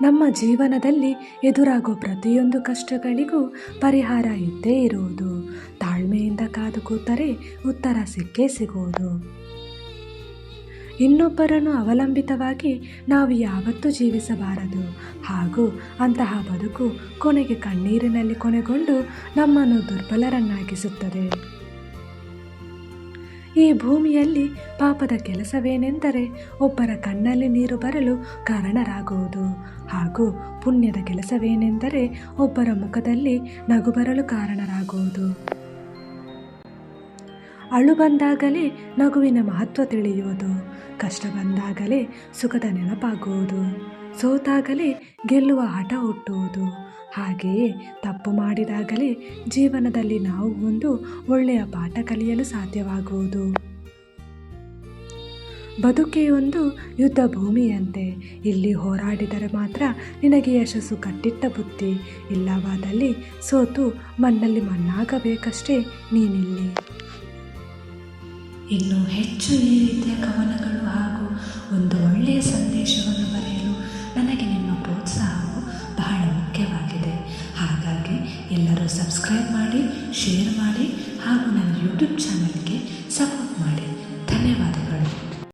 ನಮ್ಮ ಜೀವನದಲ್ಲಿ ಎದುರಾಗೋ ಪ್ರತಿಯೊಂದು ಕಷ್ಟಗಳಿಗೂ ಪರಿಹಾರ ಇದ್ದೇ ಇರುವುದು. ತಾಳ್ಮೆಯಿಂದ ಕಾದು ಕೂತರೆ ಉತ್ತರ ಸಿಕ್ಕೇ ಸಿಗುವುದು. ಇನ್ನೊಬ್ಬರನ್ನು ಅವಲಂಬಿತವಾಗಿ ನಾವು ಯಾವತ್ತೂ ಜೀವಿಸಬಾರದು. ಹಾಗೂ ಅಂತಹ ಬದುಕು ಕೊನೆಗೆ ಕಣ್ಣೀರಿನಲ್ಲಿ ಕೊನೆಗೊಂಡು ನಮ್ಮನ್ನು ದುರ್ಬಲರನ್ನಾಗಿಸುತ್ತದೆ. ಈ ಭೂಮಿಯಲ್ಲಿ ಪಾಪದ ಕೆಲಸವೇನೆಂದರೆ ಒಬ್ಬರ ಕಣ್ಣಲ್ಲಿ ನೀರು ಬರಲು ಕಾರಣರಾಗುವುದು. ಹಾಗೂ ಪುಣ್ಯದ ಕೆಲಸವೇನೆಂದರೆ ಒಬ್ಬರ ಮುಖದಲ್ಲಿ ನಗು ಬರಲು ಕಾರಣರಾಗುವುದು. ಅಳು ಬಂದಾಗಲೇ ನಗುವಿನ ಮಹತ್ವ ತಿಳಿಯುವುದು. ಕಷ್ಟ ಬಂದಾಗಲೇ ಸುಖದ ನೆನಪಾಗುವುದು. ಸೋತಾಗಲೇ ಗೆಲ್ಲುವ ಹಠ ಹುಟ್ಟುವುದು. ಹಾಗೆಯೇ ತಪ್ಪು ಮಾಡಿದಾಗಲೇ ಜೀವನದಲ್ಲಿ ನಾವು ಒಂದು ಒಳ್ಳೆಯ ಪಾಠ ಕಲಿಯಲು ಸಾಧ್ಯವಾಗುವುದು. ಬದುಕೇ ಒಂದು ಯುದ್ಧ ಭೂಮಿಯಂತೆ. ಇಲ್ಲಿ ಹೋರಾಡಿದರೆ ಮಾತ್ರ ನಿನಗೆ ಯಶಸ್ಸು ಕಟ್ಟಿಟ್ಟ ಬುತ್ತಿ ಇಲ್ಲವಾದಲ್ಲಿ ಸೋತು ಮಣ್ಣಲ್ಲಿ ಮಣ್ಣಾಗಬೇಕಷ್ಟೇ ನೀನಿಲ್ಲಿ. ಇನ್ನು ಹೆಚ್ಚು ಈ ರೀತಿಯ ಕವನಗಳು ಹಾಗೂ ಒಂದು ಎಲ್ಲರೂ ಸಬ್ಸ್ಕ್ರೈಬ್ ಮಾಡಿ ಶೇರ್ ಮಾಡಿ ಹಾಗೂ ನನ್ನ ಯೂಟ್ಯೂಬ್ ಚಾನಲ್ಗೆ